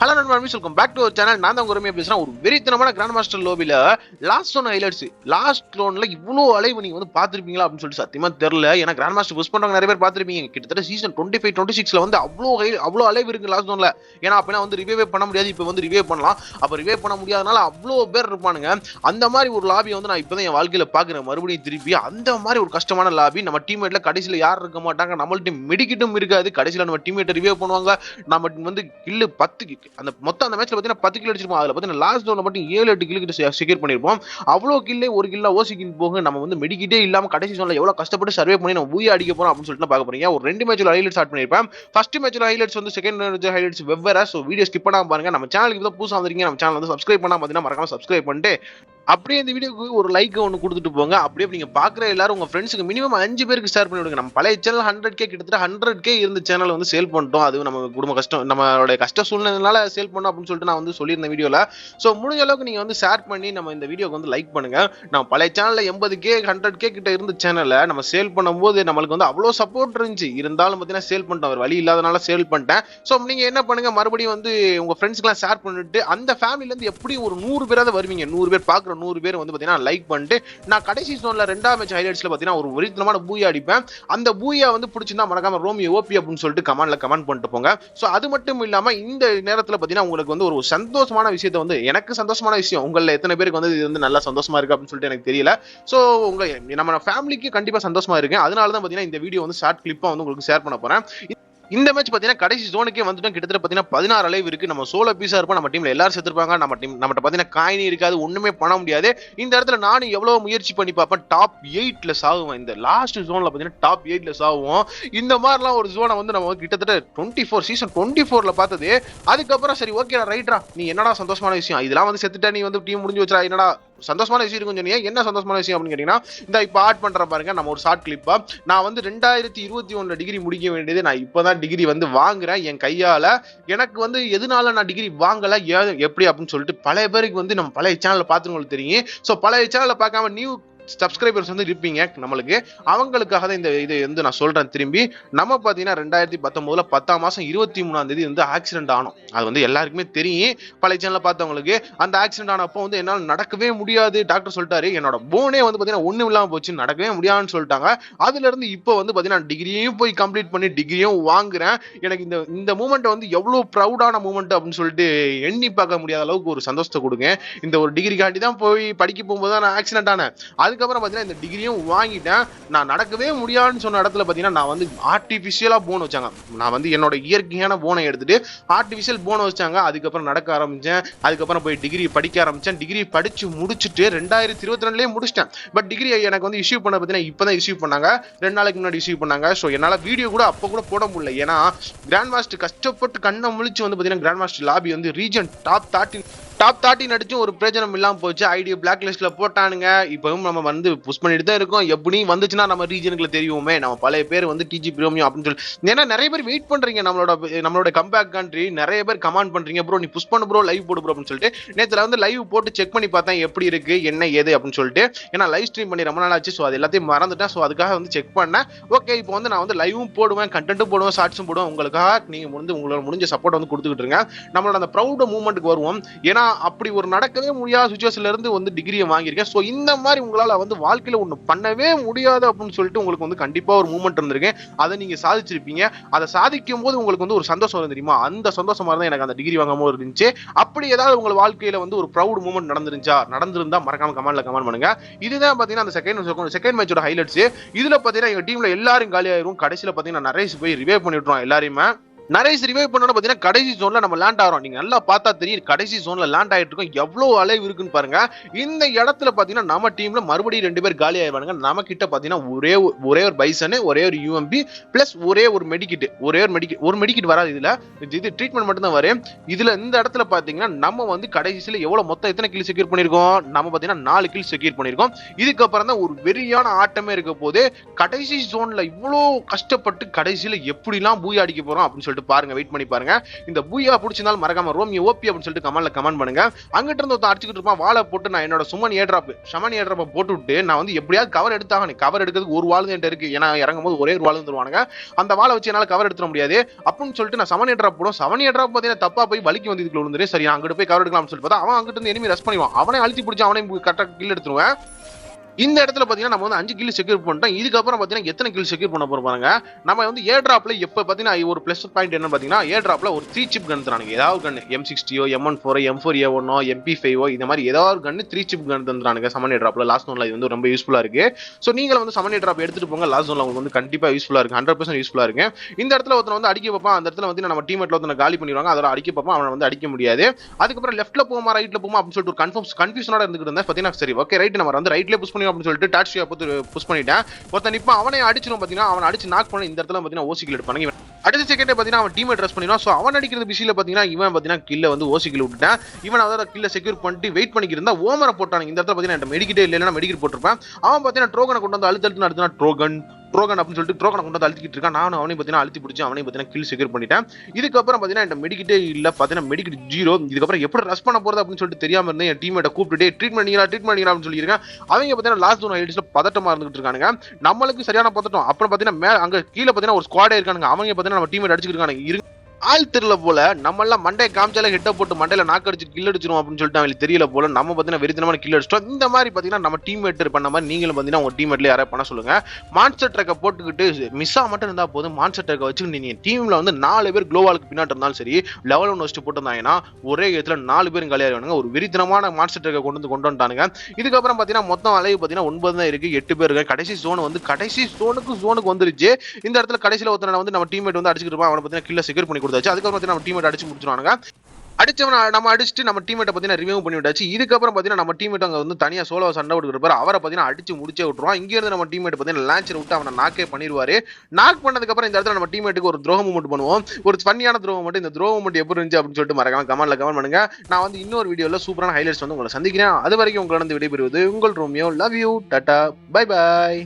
Hello நண்பர் welcome back to channel நான் தான் உரிமையா பேசுறேன். ஒரு வெறித்தனமான கிராண்ட் மாஸ்டர் லோபில லாஸ்ட் ஒன் ஹைலைட்ஸ் லாஸ்ட் லோன்ல இவ்வளோ அலைவு நீங்க வந்து பார்த்துருப்பீங்களா அப்படின்னு சொல்லிட்டு சத்தியமா தெரியல. ஏன்னா கிராண்ட் மாஸ்டர் புஷ் பண்றவங்க நிறைய பேர் பார்த்துருப்பீங்க. கிட்டத்தட்ட சீசன் டுவெண்ட்டி ஃபைவ் டுவெண்ட்டி சிக்ஸ்ல வந்து அவ்வளோ ஹை அவ்வளோ அலைவு இருக்கு லாஸ்ட் லோன்ல ஏன்னா அப்பனா வந்து ரிவே பண்ண முடியாது. இப்போ வந்து ரிவே பண்ணலாம். அப்போ ரிவே பண்ண முடியாதனால அவ்வளோ பேர் இருப்பானுங்க. அந்த மாதிரி ஒரு லாபியை வந்து நான் இப்போதான் என் வாழ்க்கையில பாக்குறேன் மறுபடியும் திருப்பி அந்த மாதிரி ஒரு கஷ்டமான லாபி நம்ம டீம்மேட்ல கடைசியில் யார் இருக்க மாட்டாங்க? நம்மள்ட்ட மெடிக்கிட்டும் இருக்காது. கடைசியில் நம்ம டீம்மேட்டை ரிவே பண்ணுவாங்க. நம்ம வந்து கில்லு பத்து. அந்த மொத்தம் அந்த மேட்ச்ல பார்த்தீங்கன்னா பத்து கிலோ அடிச்சிருப்போம். அதில் பார்த்தீங்கன்னா லாஸ்ட் ரவுண்ட்ல மட்டும் ஏழு எட்டு கிலோ கிட்ட செக்யூர் பண்ணிருப்போம். அவ்வளோ கில்லே ஒரு கிலோ ஓசி கில் போக நம்ம வந்து மெடிக்கிட்டே இல்லாம கடைசி ஜோன்ல எவ்வளவு கஷ்டப்பட்டு சர்வே பண்ணி நம்ம ஊய அடிக்க போறோம் அப்படின்னு சொல்லிட்டு பார்க்க போறீங்க ஒரு ரெண்டு மேட்ச்ல ஹைலைட் ஸ்டார்ட் பண்ணிருப்பேன். ஃபர்ஸ்ட் மேட்ச்ல ஹைலைட்ஸ் வந்து செகண்ட் மேட்ச் ஹைலைட்ஸ் வெவ்வேறு. ஸோ வீடியோ ஸ்கிப் பண்ணாம பாருங்க. நம்ம சேனலுக்கு தான் புதுசாக வந்திருக்கீங்க. நம்ம சேனல் வந்து சப்ஸ்கிரைப் பண்ணாம பார்த்தீங்கன்னா மறக்காம சப்ஸ்கிரைப் பண்ணிட்டு அப்படியே இந்த வீடியோக்கு ஒரு லைக் ஒன்று கொடுத்துட்டு போங்க. அப்படியே நீங்க பாக்குற எல்லாரும் உங்க ஃப்ரெண்ட்ஸுக்கு மினிமம் அஞ்சு பேருக்கு ஷேர் பண்ணி விடுங்க. நம்ம பழைய சேனல் ஹண்ட்ரட் கே கிட்டத்தட்ட ஹண்ட்ரட் கே இருந்த சேனல் வந்து சேல் பண்ணிட்டோம். அது நம்ம குடும்ப கஷ்டம் நம்மளோட கஷ்ட சூழ்நிலைனால சேல் பண்ணோம் அப்படின்னு சொல்லிட்டு நான் வந்து சொல்லியிருந்தேன் வீடியோல. ஸோ முடிஞ்ச அளவுக்கு நீங்க வந்து ஷேர் பண்ணி நம்ம இந்த வீடியோக்கு வந்து லைக் பண்ணுங்க. நம்ம பழைய சேனல்ல எண்பது கே ஹண்ட்ரட் கே கிட்ட இருந்த சேனலை நம்ம சேல் பண்ணும்போது நம்மளுக்கு வந்து அவ்வளோ சப்போர்ட் இருந்துச்சு. இருந்தாலும் பார்த்தீங்கன்னா சேல் பண்ணிட்டோம். ஒரு வழி இல்லாதனால சேல் பண்ணிட்டேன். ஸோ நீங்க என்ன பண்ணுங்க? மறுபடியும் வந்து உங்க ஃப்ரெண்ட்ஸ்க்குலாம் ஷேர் பண்ணிட்டு அந்த ஃபேமிலியிலேருந்து எப்படி ஒரு நூறு பேராவது வருவீங்க. நூறு பேர் பாக்குற நூறு பேர் வந்து பார்த்தீங்கன்னா லைக் பண்ணிட்டு நான் கடைசி சோனில் ரெண்டாம் மேட்ச் ஹைலைட்ஸில் பார்த்தீங்கன்னா ஒரு ஒரித்தனமான பூயா அடிப்பேன். அந்த பூயா வந்து பிடிச்சிருந்தா மறக்காம ரோமி ஓபி அப்படின்னு சொல்லிட்டு கமெண்ட்ல கமெண்ட் பண்ணிட்டு போங்க. ஸோ அது மட்டும் இல்லாமல் இந்த நேரத்தில் பார்த்தீங்கன்னா உங்களுக்கு வந்து ஒரு சந்தோஷமான விஷயத்த வந்து எனக்கு சந்தோஷமான விஷயம் உங்களில் எத்தனை பேருக்கு வந்து இது வந்து நல்லா சந்தோஷமா இருக்கு அப்படின்னு சொல்லிட்டு எனக்கு தெரியல. ஸோ உங்க நம்ம ஃபேமிலிக்கு கண்டிப்பாக சந்தோஷமா இருக்கேன். அதனால தான் பார்த்தீங்கன்னா இந்த வீடியோ வந்து ஷார்ட் கிளிப்பாக வந்து உங்களுக்கு ஷேர் பண்ண போறேன். இந்த மேட்ச் பார்த்தீங்கன்னா கடைசி ஜோனுக்கே வந்துட்டோம். கிட்டத்தட்ட பார்த்தீங்கன்னா பதினாறு அளவு இருக்கு. நம்ம சோலோ பீஸா இருப்போம். நம்ம டீம்ல எல்லாரும் செத்துருப்பாங்க. நம்ம டீம் நம்ம பார்த்தீங்கன்னா காயினி இருக்காது. ஒண்ணுமே பண்ண முடியாது. இந்த இடத்துல நானும் எவ்வளவு முயற்சி பண்ணி பார்ப்பேன். டாப் எயிட்ல சாகுவேன் இந்த லாஸ்ட் ஜோன்ல பார்த்தீங்கன்னா டாப் எயிட்ல சாகுவோம் இந்த மாதிரிலாம் ஒரு ஜோனை வந்து நம்ம கிட்டத்தட்ட டுவெண்ட்டி ஃபோர் சீசன் டுவெண்ட்டி ஃபோர்ல பார்த்தது. அதுக்கப்புறம் சரி ஓகே ரைட்ரா நீ என்னடா சந்தோஷமான விஷயம்? இதெல்லாம் வந்து செத்துட்டா நீ வந்து டீம் முடிஞ்சு வச்சா என்னடா சந்தோஷமான விஷயம் இருக்கும் சொன்னீங்க. என்ன சந்தோஷமான விஷயம் அப்படின்னு கேட்டீங்கன்னா இந்த இப்போ ஆட் பண்ற பாருங்க நம்ம ஒரு ஷார்ட் கிளிப்பா நான் வந்து ரெண்டாயிரத்தி இருபத்தி ஒன்னு டிகிரி முடிக்க வேண்டியது நான் இப்போதான் டிகிரி வந்து வாங்குறேன். என் கையால எனக்கு வந்து எதனால நான் டிகிரி வாங்கல எப்படி அப்படின்னு சொல்லிட்டு பழைய பேருக்கு வந்து நம்ம பழைய சேனல்ல பார்த்துங்களுக்கு தெரியும். ஸோ பழைய சேனல்ல பார்க்காம நியூ சப்ஸ்கிரைபர்ஸ் வந்து இருப்பீங்க. நம்மளுக்கு அவங்களுக்காக தான் இந்த இது வந்து நான் சொல்றேன் திரும்பி. நம்ம பார்த்தீங்கன்னா ரெண்டாயிரத்தி பத்தொன்பதுல பத்தாம் மாசம் இருபத்தி மூணாம் தேதி வந்து ஆக்சிடென்ட் ஆனோம். அது வந்து எல்லாருக்குமே தெரியும். பழைய சேனல பார்த்தவங்களுக்கு அந்த ஆக்சிடென்ட் ஆனப்போ வந்து என்னால் நடக்கவே முடியாது. டாக்டர் சொல்லிட்டாரு. என்னோட போனே வந்து பார்த்தீங்கன்னா ஒன்றும் இல்லாமல் போச்சு. நடக்கவே முடியாதுன்னு சொல்லிட்டாங்க. அதுல இருந்து இப்போ வந்து பார்த்தீங்கன்னா டிகிரியும் போய் கம்ப்ளீட் பண்ணி டிகிரியும் வாங்குறேன். எனக்கு இந்த இந்த மூமெண்ட் வந்து எவ்வளோ ப்ரௌடான மூமெண்ட் அப்படின்னு சொல்லிட்டு எண்ணி பார்க்க முடியாத அளவுக்கு ஒரு சந்தோஷத்தை கொடுங்க. இந்த ஒரு டிகிரி காட்டி தான் போய் படிக்க போகும்போது தான் நான் ஆக்சிடென்ட் ஆனேன். அதுக்கு அதுக்கப்புறம் பார்த்தீங்கன்னா இந்த டிகிரியும் வாங்கிட்டேன். நான் நடக்கவே முடியாதுன்னு சொன்ன இடத்துல பார்த்தீங்கன்னா நான் வந்து ஆர்டிஃபிஷியலாக போன் வச்சாங்க. நான் வந்து என்னோட இயற்கையான போனை எடுத்துட்டு ஆர்டிஃபிஷியல் போனை வச்சாங்க. அதுக்கப்புறம் நடக்க ஆரம்பித்தேன் அதுக்கப்புறம் போய் டிகிரி படிக்க ஆரம்பித்தேன் டிகிரி படித்து முடிச்சுட்டு ரெண்டாயிரத்தி இருபத்தி ரெண்டுலேயே முடிச்சிட்டேன். பட் டிகிரி எனக்கு வந்து இஷ்யூ பண்ண பார்த்தீங்கன்னா இப்போ தான் இஷ்யூ பண்ணாங்க. ரெண்டு நாளைக்கு முன்னாடி இஷ்யூ பண்ணாங்க. ஸோ என்னால் வீடியோ கூட அப்போ கூட போட முடியல. ஏன்னா கிராண்ட் மாஸ்டர் கஷ்டப்பட்டு கண்ணை முழிச்சு வந்து பார்த்தீங்கன்னா கிராண்ட் மாஸ்டர் லாபி வந்து region top thirteen top thirty நடிச்சும் ஒரு பிரயோஜனம் இல்லாம போச்சு. ஐடியா பிளாக் லிஸ்ட்ல போட்டானுங்க. இப்பவும் நம்ம வந்து புஷ் பண்ணிட்டு தான் இருக்கோம். எப்படியும் வந்துச்சுன்னா நம்ம ரீஜனுக்குள்ள தெரியுமே. நம்ம பழைய பேர் வந்து டிஜி பிரோமியம் அப்படின்னு சொல்லி. ஏன்னா நிறைய பேர் வெயிட் பண்றீங்க. நம்மளோட நம்மளோட கம்பேக் கண்ட்ரி நிறைய பேர் கமெண்ட் பண்றீங்க. ப்ரோ நீ புஷ் பண்ணு ப்ரோ லைவ் போடு ப்ரோ அப்படின்னு சொல்லிட்டு. நேற்று வந்து லைவ் போட்டு செக் பண்ணி பார்த்தேன். எப்படி இருக்கு? என்ன ஏது? அப்படின்னு சொல்லிட்டு. ஏன்னா லைவ் ஸ்ட்ரீம் பண்ணி ரொம்ப நாள் ஆச்சு. ஸோ அது எல்லாத்தையும் மறந்துட்டேன். ஸோ அதுக்காக வந்து செக் பண்ணேன். ஓகே இப்போ வந்து நான் வந்து லைவும் போடுவேன். கண்டென்ட்டும் போடுவேன். ஷார்ட்ஸும் போடுவேன். உங்களுக்காக நீங்க வந்து உங்களோட முடிஞ்ச சப்போர்ட் வந்து கொடுத்துக்கிட்டு இருங்க. நம்மளோட அந்த ப்ரௌட் மூமெண்ட்டுக்கு வருவோம். ஏன்னா அப்படி ஒரு நடக்கவே முடியாத சுச்சுவேஷன்ல இருந்து வந்து டிகிரியை வாங்கியிருக்கேன். ஸோ இந்த மாதிரி உங்களால வந்து வாழ்க்கையில ஒன்று பண்ணவே முடியாது அப்படின்னு சொல்லிட்டு உங்களுக்கு வந்து கண்டிப்பா ஒரு மூமெண்ட் இருந்திருக்கேன். அதை நீங்க சாதிச்சிருப்பீங்க. அதை சாதிக்கும் போது உங்களுக்கு வந்து ஒரு சந்தோஷம் வரும் தெரியுமா? அந்த சந்தோஷமா தான் எனக்கு அந்த டிகிரி வாங்கும் போது இருந்துச்சு. அப்படி ஏதாவது உங்க வாழ்க்கையில வந்து ஒரு ப்ரௌட் மூமெண்ட் நடந்துருந்துச்சா? நடந்திருந்தா மறக்காம கமெண்ட்ல கமெண்ட் பண்ணுங்க. இதுதான் பாத்தீங்கன்னா அந்த செகண்ட் செகண்ட் மேட்சோட ஹைலைட்ஸ் இதுல பாத்தீங்கன்னா எங்க டீம்ல எல்லாரும் காலியாயிரும். கடைசியில பாத்தீங்கன்னா நிறைய போய் ரிவே பண்ணி எல்லாரையுமே. நரேஷ் ரிவைவ் பண்ணோட பாத்தீங்கன்னா கடைசி ஜோன்ல நம்ம லேண்ட் ஆகிறோம். நீங்க நல்லா பார்த்தா தெரியும் கடைசி ஜோன்ல லேண்ட் ஆயிட்டு இருக்கோம். எவ்வளவு அலைவு இருக்குன்னு பாருங்க. இந்த இடத்துல பாத்தீங்கன்னா நம்ம டீம்ல மறுபடியும் ரெண்டு பேர் காலி ஆயிடுவாங்க நம்ம கிட்ட பாத்தீங்கன்னா ஒரே ஒரு- ஒரே ஒரு பைசனு ஒரே ஒரு யூஎம்பி பிளஸ் ஒரே ஒரு மெடிக்கிட் ஒரே ஒரு மெடிக்கிட் ஒரு மெடிக்கிட் வராது இதுல. இது ட்ரீட்மெண்ட் மட்டும் தான் வரும். இதுல இந்த இடத்துல பாத்தீங்கன்னா நம்ம வந்து கடைசியில எவ்வளவு மொத்தம் எத்தனை கில் செக்யூர் பண்ணிருக்கோம் நம்ம பாத்தீங்கன்னா நாலு கில் செக்யூர் பண்ணிருக்கோம் இதுக்கப்புறம் தான் ஒரு வெறியான ஆட்டமே இருக்க போது கடைசி ஜோன்ல இவ்வளோ கஷ்டப்பட்டு கடைசியில எப்படிலாம் பூய் அடிக்க போறோம் அப்படின்னு சொல்லிட்டு சொல்லிட்டு பாருங்க வெயிட் பண்ணி பாருங்க. இந்த பூயா பிடிச்சிருந்தாலும் மறக்காம ரோமியோ ஓபி அப்படின்னு சொல்லிட்டு கமெண்ட்ல கமெண்ட் பண்ணுங்க. அங்கிட்ட இருந்து ஒருத்தன் அடிச்சுக்கிட்டு இருப்பான் வாழை போட்டு நான் என்னோட சுமன் ஏட்ராப் சமன் ஏட்ராப்பை போட்டு விட்டு நான் வந்து எப்படியாவது கவர் எடுத்தாகணும் கவர் எடுக்கிறதுக்கு ஒரு வாழ் என்கிட்ட இருக்கு. ஏன்னா இறங்கும் போது ஒரே ஒரு வாழ் தருவானுங்க. அந்த வாழை வச்சு என்னால் கவர் எடுத்துட முடியாது. அப்படின்னு சொல்லிட்டு நான் சமன் ஏட்ராப் போடும். சமன் ஏட்ராப் பார்த்தீங்கன்னா தப்பா போய் வலிக்கு வந்து இதுக்குள்ள விழுந்துரு. சரி நான் அங்கிட்டு போய் கவர் எடுக்கலாம்னு சொல்லிட்டு பார்த்தா அவன் அங்கிட்டு இருந்து எனிமி ரஷ் பண்ணிவான் அவனே அழுத்தி பிடிச்சி அவனே கரெக்டாக கில் எடுத்துருவேன். இந்த இடத்துல பாத்தீங்கன்னா நம்ம வந்து அஞ்சு கில் செக்யூர் பண்ணிட்டோம். இதுக்கப்புறம் பாத்தீங்கன்னா எத்தனை கில் செக்யூர் பண்ண போறோம் பாருங்க. நம்ம வந்து ஏ டிராப்ல எப்ப பாத்தீங்கன்னா ஒரு பிளஸ் பாயிண்ட் என்ன பாத்தீங்கன்னா ஏ டிராப்ல ஒரு த்ரீ சிப் கன் தரானுங்க ஏதாவது gun M சிக்ஸ்டியோ M one four M four A ஒன்னோ எம்பி ஃபைவோ இந்த மாதிரி ஏதாவது ஒரு கன் த்ரீ சிப் கன் தந்துறானுங்க சமன் டிராப்ல லாஸ்ட் ஒன்ல இது வந்து ரொம்ப யூஸ்ஃபுல்லா இருக்கு. ஸோ நீங்களும் வந்து சமன் டிராப் எடுத்துட்டு போங்க. லாஸ்ட் ஒன்ல உங்களுக்கு வந்து கண்டிப்பா யூஸ்ஃபுல்லா இருக்கு. ஹண்ட்ரட் பர்சன்ட் யூஸ்ஃபுல்லா இருக்கு. இந்த இடத்துல ஒருத்தன் வந்து அடிக்க பார்ப்பான் அந்த இடத்துல வந்து நம்ம டீமேட்ல ஒருத்தனை காலி பண்ணிடுவாங்க. அதோட அடிக்க பார்ப்பான் அவனை வந்து அடிக்க முடியாது. அதுக்கப்புறம் லெஃப்ட்ல போமா ரைட்ல போமா அப்படின்னு சொல்லிட்டு ஒரு கன்ஃபார்ம் கன்ஃபியூஷனோட இருந்துட்டு இருந்தேன். பாத்தீங்கன்னா சரி ஓகே ரைட் நம்ம வந்து ரைட்ல புஷ் பண்ணி அப்படின்னு சொல்லிட்டு டாட்சியா புஷ் பண்ணிட்டேன். ஒருத்தன் நிப்பான் அவனை அடிச்சிடும் பாத்தீங்கன்னா அவன் அடிச்சு நாக் பண்ண இந்த இடத்துல பாத்தீங்கன்னா ஓசிக்கல் எடுப்பாங்க அடுத்த செகண்டே பார்த்தீங்கன்னா அவன் டீமை ட்ரெஸ் பண்ணிடுவான். ஸோ அவன் அடிக்கிறது பிஸியில் பார்த்தீங்கன்னா இவன் பார்த்தீங்கன்னா கில்ல வந்து ஓசிக்கில் விட்டுட்டேன். இவன் அதோட கில்ல செக்யூர் பண்ணிட்டு வெயிட் பண்ணிக்கிட்டு ஓமரை போட்டானுங்க. இந்த இடத்துல பார்த்தீங்கன்னா மெடிக்கிட்டே இல்லைன்னா மெடிக்கல் போட்டிருப்பேன். அவன் பார்த்தீங்கன்னா ட்ரோகனை கொண்டு வந்து அழுத்து அழுத்து அடுத்தா ட்ரோகன் ட்ரோகன் அப்படின்னு சொல்லிட்டு ட்ரோகனை கொண்டு வந்து அழுத்திக்கிட்டு இருக்கான். நானும் அவனையும் பார்த்தீங்கன்னா அழுத்தி பிடிச்சி அவனையும் பார்த்தீங்கன்னா கில் செக்யூர் பண்ணிட்டேன். இதுக்கப்புறம் பார்த்தீங்கன்னா என் மெடிக்கிட்டே இல்லை பார்த்தீங்கன்னா மெடிக்கிட் ஜீரோ இதுக்கப்புறம் எப்படி ரஷ் பண்ண போகிறது அப்படின்னு சொல்லிட்டு தெரியாமல் இருந்தேன். என் டீமேட்டை கூப்பிட்டு ட்ரீட் பண்ணிங்களா ட்ரீட் பண்ணிங்களா அப்படின்னு சொல்லியிருக்கேன். அவங்க பார்த்தீங்கன்னா லாஸ்ட் ஒன் ஐடிஸில் பதட்டமாக இருந்துகிட்டு இருக்கானுங்க. நம்மளுக்கு சரியான பதட்டம். அப்புறம் பார்த்தீங்கன்னா மே அங்கே கீழே பார்த்தீங்கன்னா ஒரு ஸ்குவாடே இருக்கானுங்க. அவங்க பார்த்தீங்கன்னா நம்ம டீமேட் அடிச்சுக்கிட்டு இருக்கானுங்க. இரு ஆள் தெரியல போல. நம்ம எல்லாம் மண்டையை காமிச்சால ஹிட்ட போட்டு மண்டையில நாக்கடிச்சு கில் அடிச்சிடும் அப்படின்னு சொல்லிட்டு அவங்களுக்கு தெரியல போல. நம்ம பாத்தீங்கன்னா வெறித்தனமான கில் அடிச்சிட்டோம். இந்த மாதிரி பாத்தீங்கன்னா நம்ம டீம் மேட்டர் பண்ண மாதிரி நீங்களும் பாத்தீங்கன்னா உங்க டீம்மேட்ல யாராவது பண்ண சொல்லுங்க. மான்ஸ்டர் ட்ரக்கை போட்டுக்கிட்டு மிஸ்ஸா மட்டும் இருந்தா போதும். மான்ஸ்டர் ட்ரக்கை வச்சு நீங்க டீம்ல வந்து நாலு பேர் குளோவாலுக்கு பின்னாடி இருந்தாலும் சரி லெவல் ஒன் வச்சுட்டு போட்டிருந்தாங்கன்னா ஒரே இடத்துல நாலு பேரும் காலியாயிருவானுங்க ஒரு வெறித்தனமான மான்ஸ்டர் ட்ரக்கை கொண்டு வந்து கொண்டு வந்துட்டானுங்க. இதுக்கப்புறம் பாத்தீங்கன்னா மொத்தம் அளவு பாத்தீங்கன்னா ஒன்பது தான் இருக்கு. எட்டு பேர் இருக்கு கடைசி சோன் வந்து கடைசி சோனுக்கு சோனுக்கு வந்துருச்சு. இந்த இடத்துல கடைசியில் ஒருத்தனை வந்து நம்ம டீம்மேட் வந்து அடிச்சுட்டு இருப்பான். அவனை பாத்தீங்கன்னா கில்ல செக்யூர் பண்ணி கொடுத்தாச்சு. அதுக்கப்புறம் பார்த்தீங்கன்னா நம்ம டீமேட் அடிச்சு முடிச்சிருவானுங்க. அடிச்சவன் நம்ம அடிச்சுட்டு நம்ம டீமேட்டை பார்த்தீங்கன்னா ரிமூவ் பண்ணி விட்டாச்சு. இதுக்கப்புறம் பார்த்தீங்கன்னா நம்ம டீமேட் அங்கே வந்து தனியாக சோலோ சண்டை விட்டுருப்பாரு அவரை பார்த்தீங்கன்னா அடிச்சு முடிச்சே விட்டுருவோம் இங்கேருந்து நம்ம டீமேட் பார்த்தீங்கன்னா லான்ச்சர் விட்டு அவனை நாக்கே பண்ணிடுவாரு நாக் பண்ணதுக்கப்புறம் இந்த இடத்துல நம்ம டீமேட்டுக்கு ஒரு துரோகம் மட்டும் பண்ணுவோம். ஒரு ஃபன்னியான துரோகம் மட்டும் இந்த துரோகம் மட்டும் எப்படி இருந்துச்சு அப்படின்னு சொல்லிட்டு மறக்காம கமெண்ட்ல கமெண்ட் பண்ணுங்க. நான் வந்து இன்னொரு வீடியோவில் சூப்பரான ஹைலைட்ஸ் வந்து உங்களை சந்திக்கிறேன். அது வரைக்கும் உங்களிடம் விடைபெறுவது உங்கள் Romeo. Love you tata bye bye